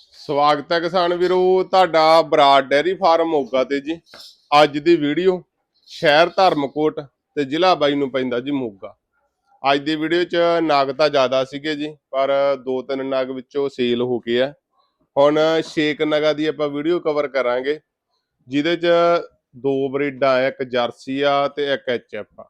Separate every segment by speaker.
Speaker 1: ਸਵਾਗਤ ਹੈ ਕਿਸਾਨ ਵੀਰੋ, ਤੁਹਾਡਾ ਬਰਾੜ ਡੈਰੀ ਫਾਰਮ ਮੋਗਾ ਤੇ ਜੀ। ਅੱਜ ਦੀ ਵੀਡੀਓ ਸ਼ਹਿਰ ਧਰਮਕੋਟ ਤੇ ਜ਼ਿਲ੍ਹਾ ਬਾਈ ਨੂੰ ਪੈਂਦਾ ਜੀ ਮੋਗਾ। ਅੱਜ ਦੀ ਵੀਡੀਓ 'ਚ ਨਾਗ ਤਾਂ ਜ਼ਿਆਦਾ ਸੀਗੇ ਜੀ, ਪਰ ਦੋ ਤਿੰਨ ਨਾਗ ਵਿੱਚੋਂ ਸੇਲ ਹੋ ਗਏ ਆ। ਹੁਣ ਛੇਕ ਨਗਾਂ ਦੀ ਆਪਾਂ ਵੀਡੀਓ ਕਵਰ ਕਰਾਂਗੇ, ਜਿਹਦੇ 'ਚ ਦੋ ਬਰੀਡਾਂ ਆ ਇੱਕ ਜਰਸੀ ਆ ਤੇ ਇੱਕ ਐਚਐਫ ਆ।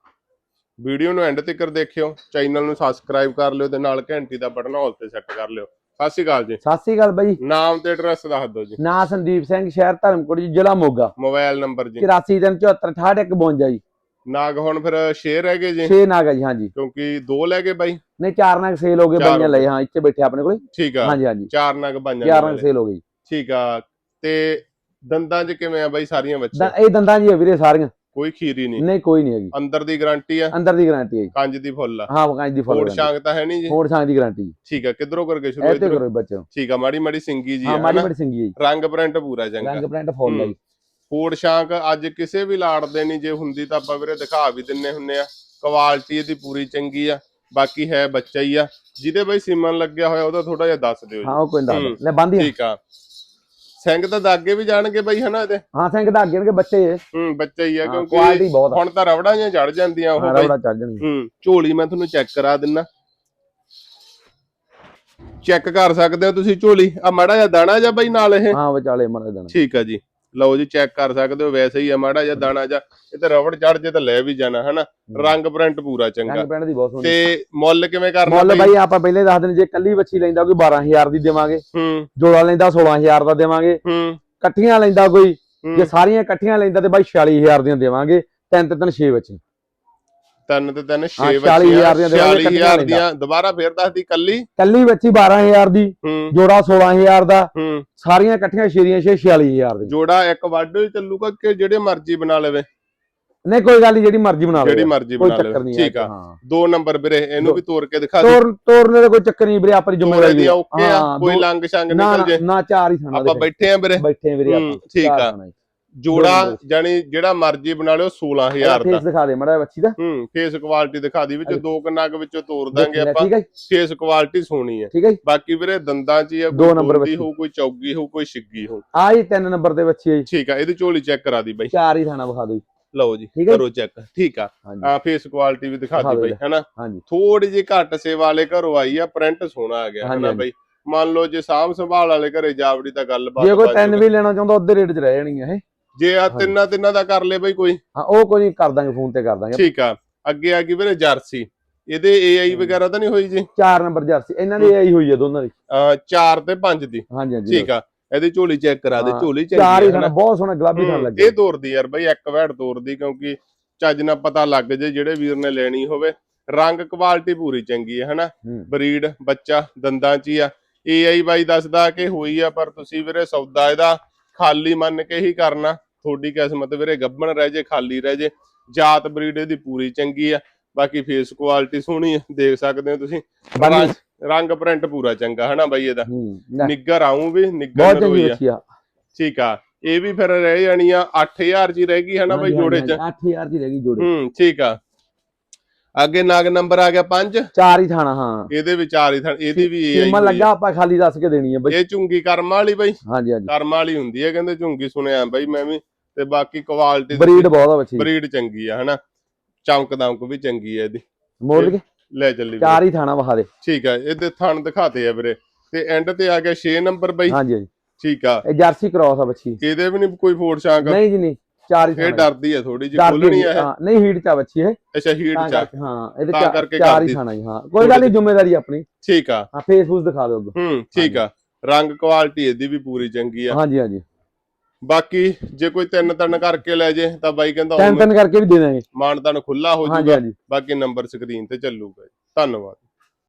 Speaker 1: ਵੀਡੀਓ ਨੂੰ ਐਂਡ ਤੱਕ ਦੇਖਿਓ, ਚੈਨਲ ਨੂੰ ਸਬਸਕ੍ਰਾਈਬ ਕਰ ਲਿਓ ਤੇ ਨਾਲ ਘੰਟੀ ਦਾ ਬਟਨ ਹਾਲ ਤੇ ਸੈੱਟ ਕਰ ਲਿਓ। ਸਤਿ ਸ਼੍ਰੀ ਅਕਾਲ ਜੀ।
Speaker 2: ਸਤਿ ਸ੍ਰੀ ਅਕਾਲ ਬਾਈ।
Speaker 1: ਨਾਮ ਤੇ ਐਡਰੈਸ ਦੱਸ ਦਿਓ ਜੀ।
Speaker 2: ਨਾਂ ਸੰਦੀਪ ਸਿੰਘ ਸ਼ਹਿਰ ਧਰਮਕੋਟ ਜੀ ਜ਼ਿਲ੍ਹਾ ਮੋਗਾ।
Speaker 1: ਮੋਬਾਈਲ ਨੰਬਰ ਜੀ।
Speaker 2: 8474685152 ਜੀ।
Speaker 1: ਨਾਗ ਹੁਣ ਫਿਰ ਸ਼ੇਅਰ ਹੈਗੇ ਜੀ।
Speaker 2: 6 ਨਾਗ ਹੈ ਜੀ ਹਾਂਜੀ।
Speaker 1: ਕਿਉਂਕਿ ਦੋ ਲੈ ਕੇ ਬਾਈ।
Speaker 2: ਨਹੀਂ ਚਾਰ ਨਾਗ ਸੇਲ ਹੋ ਗਏ ਬਾਈਆਂ ਲਏ ਹਾਂ ਇੱਥੇ ਬੈਠੇ ਆਪਣੇ ਕੋਲੇ।
Speaker 1: ਠੀਕ ਆ।
Speaker 2: ਹਾਂਜੀ ਹਾਂਜੀ।
Speaker 1: ਚਾਰ ਨਾਗ ਬਾਈਆਂ
Speaker 2: ਚਾਰ
Speaker 1: ਦੇ
Speaker 2: ਨਾਗ
Speaker 1: ਵਾਲੇ।
Speaker 2: ਸੇਲ ਹੋ ਗਈ
Speaker 1: ਠੀਕ ਆ। ਤੇ ਦੰਦਾਂ 'ਚ ਕਿਵੇਂ ਆ ਬਾਈ ਸਾਰੀਆਂ ਬੱਚੇ
Speaker 2: ਇਹ ਦੰਦਾਂ ਜੀ ਵੀਰੇ ਸਾਰੀਆਂ।
Speaker 1: ਕੋਈ ਖੀਰੀ ਨਹੀਂ।
Speaker 2: ਨਹੀਂ ਕੋਈ ਨਹੀਂ ਹੈਗੀ।
Speaker 1: ਅੰਦਰ ਦੀ ਗਾਰੰਟੀ ਆ?
Speaker 2: ਅੰਦਰ ਦੀ ਗਾਰੰਟੀ ਹੈ।
Speaker 1: ਕੰਜ ਦੀ ਫੁੱਲ ਆ।
Speaker 2: ਹਾਂ ਵਕਾਂਜ ਦੀ ਫੁੱਲ
Speaker 1: ਕੋੜ ਸ਼ਾਂਗ ਤਾਂ ਹੈ ਨਹੀਂ ਜੀ।
Speaker 2: ਫੋੜ ਸਾਂ ਦੀ ਗਾਰੰਟੀ ਜੀ।
Speaker 1: ਠੀਕ ਆ ਕਿੱਧਰੋਂ ਕਰਕੇ ਸ਼ੁਰੂ ਇੱਧਰੋਂ?
Speaker 2: ਕਰੋ ਬੱਚੇ।
Speaker 1: ਠੀਕ ਆ ਮਾੜੀ ਮਾੜੀ ਸਿੰਗੀ ਜੀ
Speaker 2: ਹਾਂ
Speaker 1: ਆ
Speaker 2: ਮਾੜੀ? ਮਾੜੀ ਸਿੰਗੀ ਹੈ ਜੀ।
Speaker 1: ਰੰਗ ਪ੍ਰਿੰਟ ਪੂਰਾ ਚੰਗਾ।
Speaker 2: ਰੰਗ ਪ੍ਰਿੰਟ ਫੁੱਲ ਹੈ ਜੀ।
Speaker 1: ਫੋੜ ਸ਼ਾਂਕ ਅੱਜ ਕਿਸੇ ਵੀ ਲਾੜ ਦੇ ਨਹੀਂ ਜੇ ਹੁੰਦੀ ਤਾਂ ਆਪਾਂ ਵੀਰੇ ਦਿਖਾ ਵੀ ਦਿੰਨੇ ਹੁੰਨੇ ਆ। ਕੁਆਲਿਟੀ ਇਹਦੀ ਪੂਰੀ ਚੰਗੀ ਆ ਬਾਕੀ ਹੈ ਬੱਚਾ ਹੀ ਆ। ਜਿਹਦੇ ਬਈ ਸਿਮਨ ਲੱਗਿਆ ਹੋਇਆ ਉਹਦਾ ਥੋੜਾ ਜਿਹਾ ਦੱਸ ਦਿਓ
Speaker 2: ਹਾਂ
Speaker 1: ਜੀ
Speaker 2: ਉਹ ਕੋਈ ਨਾ
Speaker 1: ਹੂੰ।
Speaker 2: ਲੈ ਬੰਦੀ
Speaker 1: ਠੀਕ ਆ। ਸਿੰਘ ਤਾਂ ਦਾਗੇ ਵੀ ਜਾਣਗੇ ਬਈ ਹਨਾ ਇਹਦੇ?
Speaker 2: ਹਾਂ ਸਿੰਘ ਦਾ ਅੱਗੇ ਕੇ ਬੱਚੇ ਹੈ
Speaker 1: ਬੱਚਾ ਹੀ ਆ ਕਿਉਂਕਿ
Speaker 2: ਕੁਆਲਿਟੀ ਬਹੁਤ ਆ।
Speaker 1: ਹੁਣ ਤਾਂ ਰਵੜਾਂ ਜਿਹੀਆਂ ਚੜ ਜਾਂਦੀਆਂ ਉਹ ਬਈ।
Speaker 2: ਰਬੜਾ ਚੜ ਜਾਣਗੇ
Speaker 1: ਹੂੰ ਝੋਲੀ ਮੈਂ ਤੁਹਾਨੂੰ ਚੈੱਕ ਕਰਾ ਦਿੰਨਾ। ਚੈੱਕ ਕਰ ਸਕਦੇ ਹੋ ਤੁਸੀਂ ਝੋਲੀ। ਆ ਮਾੜਾ ਜਿਹਾ ਦਾਣਾ ਜਾਂ ਬਈ ਨਾਲ ਇਹ।
Speaker 2: ਹਾਂ ਵਿਚਾਲੇ ਮਰ ਦੇਣਾ।
Speaker 1: ਠੀਕ ਆ ਜੀ। ਲਓ ਜੀ ਚੈੱਕ ਕਰ ਸਕਦੇ ਹੋ ਵੈਸੇ ਹੀ ਆ ਮਾੜਾ ਜਿਹਾ ਦਾਣਾ ਜਾਂ ਇਹ ਤੇ ਰਬੜ ਚੜ ਜੇ ਤਾਂ ਲੈ ਵੀ ਜਾਣਾ ਹਨਾ? ਰੰਗ ਪ੍ਰਿੰਟ ਪੂਰਾ ਚੰਗਾ।
Speaker 2: ਰੰਗ ਪ੍ਰਿੰਟ ਦੀ ਬਹੁਤ ਸੋਹਣੀ।
Speaker 1: ਤੇ ਮੁੱਲ ਕਿਵੇਂ ਕਰਨਾ
Speaker 2: ਮੁੱਲ ਬਾਈ? ਆਪਾਂ ਪਹਿਲੇ ਦੱਸ ਦਿੰਦੇ ਜੇ ਕੱਲੀ ਬੱਚੀ ਲੈਂਦਾ ਕੋਈ 12000 ਦੀ ਦੇਵਾਂਗੇ।
Speaker 1: ਹੂੰ।
Speaker 2: ਜੋੜਾ ਲੈਂਦਾ 16000 ਦਾ ਦੇਵਾਂਗੇ।
Speaker 1: ਹੂੰ।
Speaker 2: ਇਕੱਠੀਆਂ ਲੈਂਦਾ ਕੋਈ। ਜੇ ਸਾਰੀਆਂ ਇਕੱਠੀਆਂ ਲੈਂਦਾ ਤੇ ਬਾਈ 46000 ਦੀਆਂ ਦੇਵਾਂਗੇ। ਤਿੰਨ ਤਿੰਨ 6 ਬੱਚੇ
Speaker 1: ਤਿੰਨ ਤੇ ਤਿੰਨ 6
Speaker 2: ਹਾਂ,
Speaker 1: ਬੱਚੀਆਂ
Speaker 2: 40,000 ਦੀਆਂ ਦੇਵਾਂਗੇ,
Speaker 1: 40000 ਦੀਆਂ। ਦੁਬਾਰਾ ਫੇਰ ਦੱਸਦੀ ਕੱਲੀ?
Speaker 2: ਕੱਲੀ ਬੱਚੀ 12000 ਦੀ
Speaker 1: ਹੂੰ।
Speaker 2: ਜੋੜਾ 16000 ਦਾ।
Speaker 1: ਹੂੰ।
Speaker 2: ਸਾਰੀਆਂ ਇਕੱਠੀਆਂ ਸ਼ੇਰੀਆਂ 6 46000 ਦੀ
Speaker 1: ਜੋੜਾ ਇੱਕ ਵੱਡ ਹੀ ਚੱਲੂਗਾ ਕਿ ਜਿਹੜੇ ਮਰਜ਼ੀ ਬਣਾ ਲਵੇ?
Speaker 2: ਨਹੀਂ ਕੋਈ ਗੱਲ ਨਹੀਂ ਜਿਹੜੀ ਮਰਜ਼ੀ ਬਣਾ ਲਓ
Speaker 1: ਜਿਹੜੀ
Speaker 2: ਯਾਰ,
Speaker 1: ਮਰਜ਼ੀ
Speaker 2: ਕੋਈ
Speaker 1: ਬਣਾ
Speaker 2: ਚੱਕਰ
Speaker 1: ਲਵੇ
Speaker 2: ਨਹੀਂ
Speaker 1: ਠੀਕ ਆ। ਦੋ ਨੰਬਰ ਵੀਰੇ ਇਹਨੂੰ ਵੀ ਤੋੜ ਕੇ ਦਿਖਾ ਦੇ।
Speaker 2: ਤੋਰ ਤੋਰਨੇ ਦਾ ਕੋਈ ਚੱਕਰ ਨਹੀਂ ਵੀਰੇ ਆਪਣੀ ਜ਼ਿੰਮੇਵਾਰੀ
Speaker 1: ਦੀ। ਓਕੇ ਆ।
Speaker 2: ਹਾਂ,
Speaker 1: ਕੋਈ
Speaker 2: ਦੋ-
Speaker 1: ਲੰਗ ਸ਼ੰਗ
Speaker 2: ਨਾ
Speaker 1: ਨਿਕਲ ਜੇ।
Speaker 2: ਨਾ- ਨਾ ਚਾਰ ਹੀ ਖਾਣਾ
Speaker 1: ਆਪਾਂ ਬੈਠੇ ਆ ਵੀਰੇ।
Speaker 2: ਬੈਠੇ ਆ ਵੀਰੇ
Speaker 1: ਹੂੰ,
Speaker 2: ਆਪਾਂ।
Speaker 1: ਠੀਕ
Speaker 2: ਚਾਰ
Speaker 1: ਆ।
Speaker 2: ਖਾਣਾ ਜੀ।
Speaker 1: ਜੋੜਾ
Speaker 2: ਦੋ।
Speaker 1: ਜਾਨੀ ਜਿਹੜਾ ਮਰਜ਼ੀ ਬਣਾ ਲਿਓ 16000 ਦਾ।
Speaker 2: ਫੇਸ ਦਿਖਾ ਦੇ ਮੜਾ ਬੱਚੀ ਦਾ।
Speaker 1: ਹੂੰ ਫੇਸ ਕੁਆਲਿਟੀ ਦਿਖਾ ਦੀ ਵਿੱਚ ਦੋ ਕਨਾਗ ਵਿੱਚੋਂ ਤੋੜ ਦਾਂਗੇ ਆਪਾਂ।
Speaker 2: ਹੈ ਜੀ,
Speaker 1: ਫੇਸ ਕੁਆਲਿਟੀ ਸੋਹਣੀ ਹੈ
Speaker 2: ਠੀਕ ਹੈ ਜੀ।
Speaker 1: ਬਾਕੀ ਵੀਰੇ ਦੰਦਾਂ 'ਚ ਹੀ ਆ
Speaker 2: ਦੋ
Speaker 1: ਕੋਈ
Speaker 2: ਬੱਚੀ।
Speaker 1: ਹੋਊ ਕੋਈ ਚੌਗੀ ਹੋਊ ਕੋਈ ਛਿੱਗੀ ਹੋਊ।
Speaker 2: ਆਹ ਹੀ ਤਿੰਨ ਨੰਬਰ ਦੇ ਬੱਚੇ ਆ ਜੀ।
Speaker 1: ਠੀਕ ਆ ਇਹਦੀ ਝੋਲੀ ਚੈੱਕ ਕਰਾ ਦੀ ਬਾਈ।
Speaker 2: ਚਾਰ ਹੀ ਖਾਣਾ ਵਿਖਾ ਜੀ।
Speaker 1: ਲਓ ਜੀ
Speaker 2: ਹੈ
Speaker 1: ਕਰੋ ਚੈੱਕ ਠੀਕ ਆ। ਆ ਫੇਸ ਕੁਆਲਿਟੀ ਵੀ ਦਿਖਾ ਦੀ ਬਾਈ
Speaker 2: ਜੀ।
Speaker 1: ਹੈਨਾ? ਥੋੜੀ ਜਿਹੀ ਘੱਟ ਸੇਵਾ ਵਾਲੇ ਘਰੋਂ ਆਈ ਆ ਪ੍ਰਿੰਟ ਸੋਹਣਾ ਆ ਗਿਆ ਹੈਨਾ। ਬਾਈ? ਮੰਨ ਲਓ ਜੇ ਸਾਂਭ ਸੰਭਾਲ ਵਾਲੇ ਘਰੇ ਜਾਵੜੀ ਤਾਂ ਗੱਲ ਬਾਤ
Speaker 2: ਜੇ ਕੋਈ ਤਿੰਨ। ਵੀ ਲੈਣਾ ਚਾਹੁੰਦਾ ਉਹਦੇ ਰੇਟ 'ਚ ਰਹਿ ਜਾਣੀ ਹੈ ਇਹ।
Speaker 1: ਜੇ ਆ। ਤਿੰਨਾਂ ਤਿੰਨਾਂ ਦਾ ਕਰ ਲੇ ਬਾਈ ਕੋਈ।
Speaker 2: ਹਾਂ ਉਹ ਕੋਈ ਕਰ ਦਾਂਗੇ ਫੋਨ ਤੇ ਕਰ ਦਾਂਗੇ।
Speaker 1: ਠੀਕ ਆ। ਅੱਗੇ ਆ ਗਈ ਵੀਰੇ ਜਰਸੀ। ਇਹਦੇ ਏਆਈ। ਵਗੈਰਾ ਤਾਂ ਨਹੀਂ ਹੋਈ ਜੀ?
Speaker 2: ਚਾਰ ਨੰਬਰ ਜਰਸੀ। ਇਹਨਾਂ ਦੀ ਆਈ ਹੋਈ ਹੈ ਦੋਨਾਂ ਦੀ।
Speaker 1: 4 ਤੇ 5 ਦੀ।
Speaker 2: ਹਾਂਜੀ ਹਾਂਜੀ।
Speaker 1: ਠੀਕ ਆ। ਇਹਦੀ ਝੋਲੀ ਚੈੱਕ ਕਰਾ ਦੇ ਝੋਲੀ
Speaker 2: ਚਾਰ
Speaker 1: ਚੰਗੀ
Speaker 2: ਹੀ। ਬਹੁਤ ਸੋਹਣਾ ਗੁਲਾਬੀ ਖਾਣ
Speaker 1: ਹੂੰ,
Speaker 2: ਲੱਗੇ।
Speaker 1: ਇਹ ਤੋਰਦੀ ਯਾਰ ਬਈ ਇੱਕ ਵੈੜ ਤੋਰਦੀ ਕਿਉਂਕਿ ਚੱਜ ਨਾਲ ਪਤਾ ਲੱਗ ਜੇ ਜਿਹੜੇ ਵੀਰ ਨੇ ਲੈਣੀ ਹੋਵੇ। ਰੰਗ ਕੁਆਲਿਟੀ ਪੂਰੀ ਚੰਗੀ ਹੈ ਹਨਾ। ਬਰੀਡ ਬੱਚਾ ਦੰਦਾਂ 'ਚ ਹੀ ਆ। ਏਆਈ ਬਾਈ ਦੱਸਦਾ ਕਿ ਹੋਈ ਆ ਪਰ ਤੁਸੀਂ ਵੀਰੇ ਸੌਦਾ ਇਹਦਾ ਖਾਲੀ ਮੰਨ ਕੇ ਹੀ ਕਰਨਾ। ਤੁਹਾਡੀ ਕਿਸਮਤ ਵੀਰੇ ਗੱਬਣ ਰਹਿ ਜੇ ਖਾਲੀ ਰਹਿ ਜੇ। ਜਾਤ ਬਰੀਡ ਇਹਦੀ ਪੂਰੀ ਚੰਗੀ ਆ। ਬਾਕੀ ਫੇਸ ਕੁਆਲਿਟੀ ਸੋਹਣੀ ਆ ਦੇਖ ਸਕਦੇ ਹੋ ਤੁਸੀਂ। ਰੰਗ- ਪ੍ਰਿੰਟ ਪੂਰਾ ਚੰਗਾ ਹਨਾ ਬਾਈ ਇਹਦਾ?
Speaker 2: ਹੂੰ
Speaker 1: ਨਿੱਗਰ ਆਉਂ ਵੀ ਨਿੱਗਰ ਨਰੋਈ ਆ। ਠੀਕ ਆ। ਇਹ ਵੀ ਫਿਰ ਰਹਿ ਜਾਣੀ ਆ 8000 ਜੀ ਰਹਿ ਗਈ ਹਨਾ ਬਾਈ ਜੋੜੇ 'ਚ?
Speaker 2: 8000 ਦੀ ਰਹਿ ਗਈ ਜੋੜੇ।
Speaker 1: ਹੂੰ ਠੀਕ ਆ। ਅੱਗੇ ਨਾਗ ਨੰਬਰ ਆ ਗਿਆ 5
Speaker 2: ਚਾਰ ਹੀ ਥਾਣਾ ਹਾਂ।
Speaker 1: ਇਹਦੇ ਵਿਚਾਰ ਹੀ ਥਾਂ- ਇਹਦੀ ਵੀ ਇਹ
Speaker 2: ਸੀਮਾ ਲੱਗਾ ਆਪਾਂ ਖਾਲੀ ਦੱਸ ਕੇ ਦੇਣੀ ਹੈ ਬਈ।
Speaker 1: ਇਹ ਝੁੰਗੀ ਕਰਮ ਵਾਲੀ ਬਾਈ।
Speaker 2: ਹਾਂਜੀ ਹਾਂਜੀ।
Speaker 1: ਕਰਮ ਵਾਲੀ ਹੁੰਦੀ ਹੈ ਕਹਿੰਦੇ ਝੁੰਗੀ ਸੁਣਿਆ ਬਾਈ ਮੈਂ ਵੀ। ਤੇ ਬਾਕੀ ਕੁਆਲਿਟੀ
Speaker 2: ਬਰੀਡ ਬਹੁਤ ਆ ਬੱਚੀ।
Speaker 1: ਬਰੀਡ ਚੰਗੀ ਆ ਹਨਾ। ਚਮਕ ਦਮਕ ਵੀ ਚੰਗੀ ਆ ਇਹਦੀ।
Speaker 2: ਮੋੜ ਕੇ?
Speaker 1: ਲੈ ਚੱਲੀ।
Speaker 2: ਚਾਰ ਹੀ ਥਾਣਾ ਦੇ।
Speaker 1: ਠੀਕ ਆ ਇਹਦੇ ਥਣ ਦਿਖਾਤੇ ਆ ਵੀਰੇ। ਤੇ ਐਂਡ ਤੇ ਆ ਗਿਆ 6 ਨੰਬਰ ਬਾਈ।
Speaker 2: ਹਾਂਜੀ ਹਾਂਜੀ।
Speaker 1: ਠੀਕ ਆ।
Speaker 2: ਇਹ ਜਰਸੀ ਕ੍ਰਾਸ ਆ ਬੱਚੀ।
Speaker 1: ਇਹਦੇ ਵੀ ਨਹੀਂ ਕੋਈ ਫੋੜ ਸ਼ਾਂਕ
Speaker 2: ਨਹੀਂ ਜੀ ਨਹੀਂ। ਚਾਰ ਹੀ ਥਾਣਾ
Speaker 1: ਡਰਦੀ ਆ ਥੋੜੀ ਜਿਹੀ ਖੋਲਣੀ ਇਹ
Speaker 2: ਹਾਂ, ਨਹੀਂ ਹੀਟ ਚ ਬੱਚੀ ਇਹ
Speaker 1: ਅੱਛਾ ਹੀਟ
Speaker 2: ਤਾਂ
Speaker 1: ਚ।
Speaker 2: ਹਾਂ ਇਹਦੇ
Speaker 1: ਤਾਂ
Speaker 2: ਚਾਰ-
Speaker 1: ਕਰਕੇ
Speaker 2: ਚਾਰ। ਹੀ ਥਾਣਾ ਜੀ ਹਾਂ। ਕੋਈ ਗੱਲ ਨਹੀਂ ਜ਼ਿੰਮੇਵਾਰੀ ਆਪਣੀ।
Speaker 1: ਠੀਕ ਆ।
Speaker 2: ਹਾਂ ਫੇਸਬੁੱਕ ਦਿਖਾ ਦਿਓ।
Speaker 1: ਹੂੰ ਠੀਕ ਆ। ਰੰਗ ਕੁਆਲਿਟੀ ਇਹਦੀ ਵੀ ਪੂਰੀ ਚੰਗੀ ਆ।
Speaker 2: ਹਾਂਜੀ ਹਾਂਜੀ।
Speaker 1: ਬਾਕੀ ਜੇ ਕੋਈ ਤਿੰਨ ਤਿੰਨ ਕਰਕੇ ਲੈ ਜੇ ਤਾਂ ਬਾਈ ਕਹਿੰਦਾ
Speaker 2: ਤਿੰਨ ਤਿੰਨ ਕਰਕੇ ਵੀ ਦੇ ਦਾਂਗੇ
Speaker 1: ਮਾਨਤਾਨ ਖੁੱਲਾ ਹੋ
Speaker 2: ਹਾਂਜੀ।
Speaker 1: ਬਾਕੀ ਨੰਬਰ ਸਕਰੀਨ ਤੇ ਚੱਲੂਗਾ ਜੀ। ਧੰਨਵਾਦ।